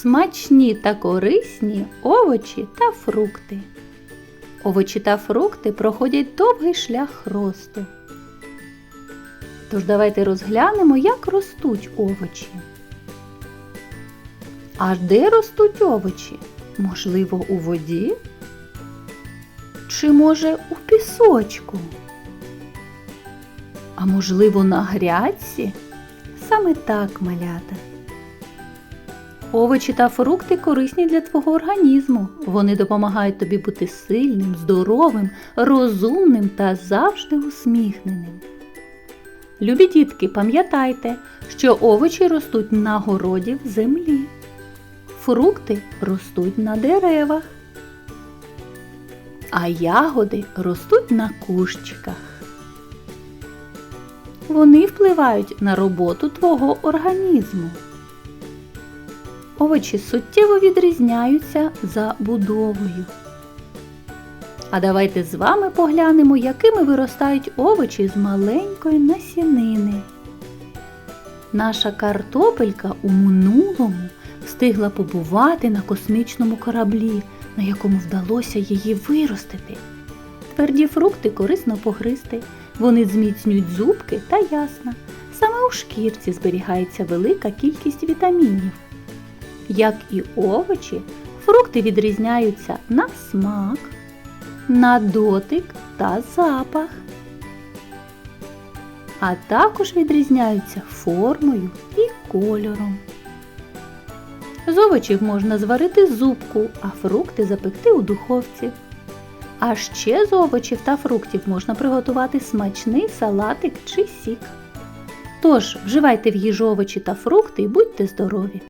Смачні та корисні овочі та фрукти. Овочі та фрукти проходять довгий шлях росту. Тож давайте розглянемо, як ростуть овочі. А де ростуть овочі? Можливо, у воді? Чи може у пісочку? А можливо, на грядці? Саме так, малята. Овочі та фрукти корисні для твого організму. Вони допомагають тобі бути сильним, здоровим, розумним та завжди усміхненим. Любі дітки, пам'ятайте, що овочі ростуть на городі в землі. Фрукти ростуть на деревах, а ягоди ростуть на кущиках. Вони впливають на роботу твого організму. Овочі суттєво відрізняються за будовою. А давайте з вами поглянемо, якими виростають овочі з маленької насінини. Наша картопелька у минулому встигла побувати на космічному кораблі, на якому вдалося її виростити. Тверді фрукти корисно погризти, вони зміцнюють зубки та ясна. Саме у шкірці зберігається велика кількість вітамінів. Як і овочі, фрукти відрізняються на смак, на дотик та запах, а також відрізняються формою і кольором. З овочів можна зварити зубку, а фрукти запекти у духовці. А ще з овочів та фруктів можна приготувати смачний салатик чи сік. Тож, вживайте в їжу овочі та фрукти і будьте здорові!